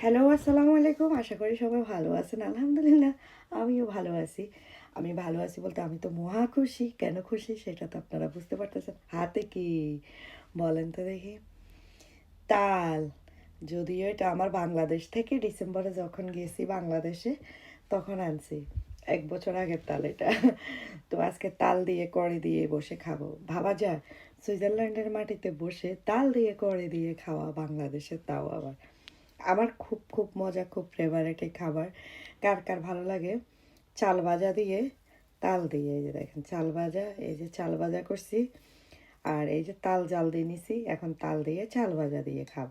Hello, আসসালামু আলাইকুম। আশা করি সবাই ভালো আছেন, আলহামদুলিল্লাহ। আমিও ভালো আছি। আমি ভালো আছি বলতে আমি তো মহা খুশি। কেন খুশি সেটা তো আপনারা বুঝতে পারতেছেন। হাতে কি বলেন তো দেখি। তাল, যদিও এটা আমার বাংলাদেশ থেকে ডিসেম্বরে যখন গেছি বাংলাদেশে, তখন আনছি। এক বছর আগের তাল এটা। তো আজকে তাল দিয়ে কড়ি দিয়ে বসে খাব। ভাবা যায়, সুইজারল্যান্ডের মাটিতে বসে তাল দিয়ে কড়ি দিয়ে খাওয়া বাংলাদেশে তাও আবার। আমার খুব খুব মজা, খুব ফেভারেট এই খাবার। কার কার ভালো লাগে? চাল ভাজা দিয়ে, তাল দিয়ে, এই যে দেখেন, চাল ভাজা, এই যে চাল ভাজা করছি, আর এই যে তাল জাল দিয়ে নিছি, এখন তাল দিয়ে চাল ভাজা দিয়ে খাব।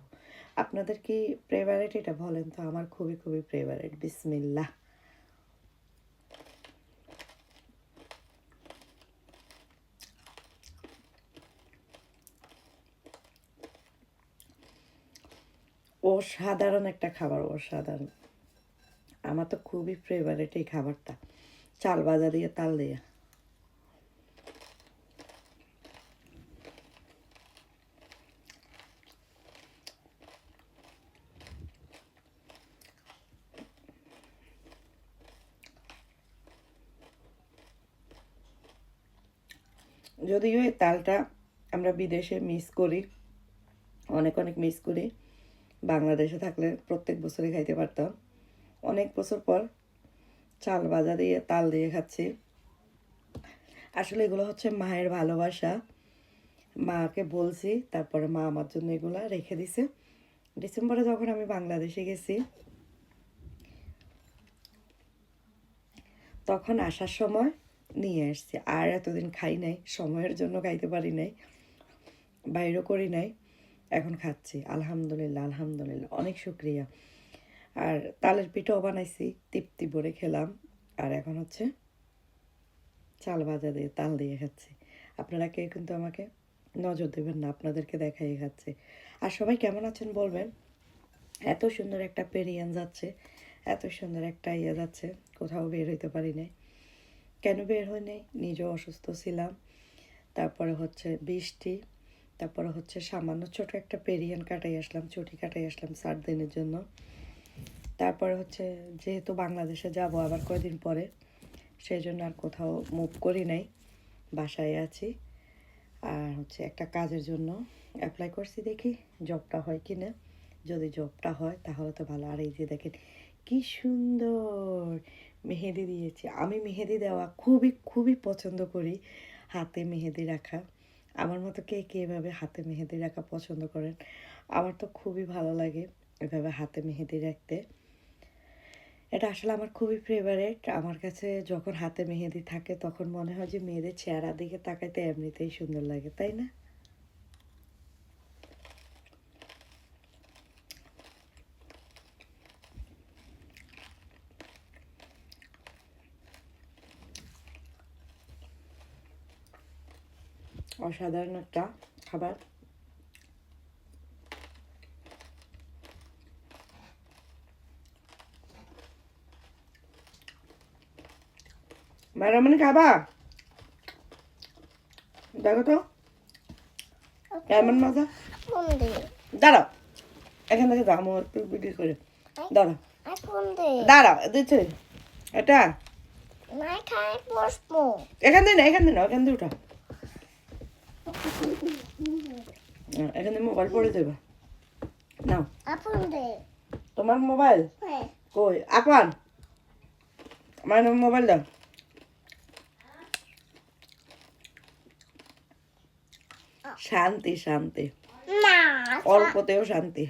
আপনাদের কি ফেভারেট এটা বলেন তো? আমার খুবই খুবই ফেভারেট বিসমিল্লাহ। অসাধারণ একটা খাবার, অসাধারণ। আমার তো খুবই ফেভারিট এই খাবারটা। চাল ভাজা দিয়ে, তাল দিয়ে। যদিও এই তালটা আমরা বিদেশে মিস করি, অনেক অনেক মিস করি বাংলাদেশে থাকলে প্রত্যেক বছরই খাইতে পারতাম। অনেক বছর পর চাল ভাজা দিয়ে, তাল দিয়ে খাচ্ছি। আসলে এগুলো হচ্ছে মায়ের ভালোবাসা। মাকে বলছি, তারপরে মা আমার জন্য এগুলো রেখে দিছে। ডিসেম্বরে যখন আমি বাংলাদেশে গেছি, তখন আসার সময় নিয়ে আসছি। আর এতদিন খাই নাই, সময়ের জন্য খাইতে পারি নাই, বাইরও করি নাই। এখন খাচ্ছি, আলহামদুলিল্লাহ আলহামদুলিল্লাহ, অনেক শুক্রিয়া। আর তালের পিঠাও বানাইছি, তৃপ্তি ভরে খেলাম। আর এখন হচ্ছে চাল ভাজা দিয়ে, তাল দিয়ে খাচ্ছি। আপনারা কেউ কিন্তু আমাকে নজর দেবেন না, আপনাদেরকে দেখাই খাচ্ছে। আর সবাই কেমন আছেন বলবেন? এত সুন্দর একটা পেরিয়ান যাচ্ছে, এত সুন্দর একটা ইয়ে যাচ্ছে, কোথাও বের হইতে পারি নাই। কেন বের হই নাই? নিজেও অসুস্থ ছিলাম। তারপরে হচ্ছে বৃষ্টি তারপরে হচ্ছে সামান্য ছোট একটা পেরিয়ান কাটাই আসলাম ছুটি কাটাই আসলাম সাত দিনের জন্য। তারপরে হচ্ছে যেহেতু বাংলাদেশে যাব আবার কয়দিন পরে, সেই জন্য আর কোথাও মুভ করি নাই, বাসায় আছি। আর হচ্ছে একটা কাজের জন্য অ্যাপ্লাই করছি দেখি জবটা হয় কি না যদি জবটা হয় তাহলে তো ভালো। আর এই যে দেখেন কি সুন্দর মেহেদি দিয়েছি। আমি মেহেদি দেওয়া খুবই খুবই পছন্দ করি, হাতে মেহেদি রাখা। আমার মতো কে কে এভাবে হাতে মেহেদি রাখা পছন্দ করেন? আমার তো খুবই ভালো লাগে এভাবে হাতে মেহেদি রাখতে। এটা আসলে আমার খুবই ফেভারেট আমার কাছে যখন হাতে মেহেদি থাকে তখন মনে হয় যে মেয়েদের চেহারা দিকে তাকাইতে এমনিতেই সুন্দর লাগে, তাই না? অসাধারণ একটা খাবার। বাইরামানি খাবা? দেখো তো। কেমন মজা? দাঁড়াও। এখান থেকে দাম একটু ভিডিও করে। দাঁড়াও। দাঁড়াও দিচ্ছে এটা? এখান দিয়ে না এখান দিয়ে না এখান দিয়ে উঠা এখান মোবাইল পড়ে দেবে। নাও। আপন দে তোমার মোবাইল? হ্যাঁ। কই? আকান আমার মোবাইল দাও। শান্তি শান্তি। অল্পতেও শান্তি।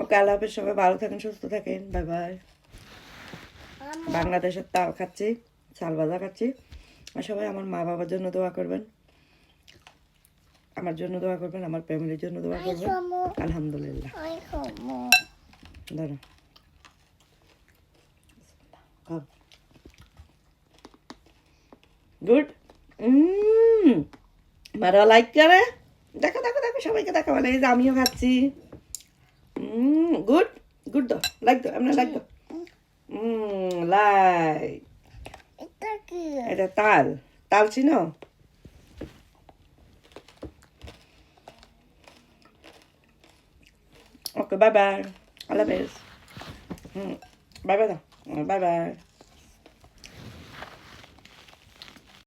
ওকে আল্লাহ হাফেজ সবাই ভালো থাকেন সুস্থ থাকেন। Bye bye. বাংলাদেশের তাল খাচ্ছি চাল ভাজা খাচ্ছি। আর সবাই আমার মা বাবার জন্য দোয়া করবেন। আমার জন্য দোয়া করবেন আমার ফ্যামিলির জন্য দোয়া করবেন। আলহামদুলিল্লাহ। ধরো। গুড। মারা লাইক করে। দেখো দেখো দেখো সবাইকে দেখা বলে এই যে আমিও খাচ্ছি। গুড। গুড দাও লাইক দাও এমনি লাইক দাও। লাইক এটা তাল তাল চিনো ওকে বাই বাই আল্লাহ হাফেজ হুম বাই বাই বাই বাই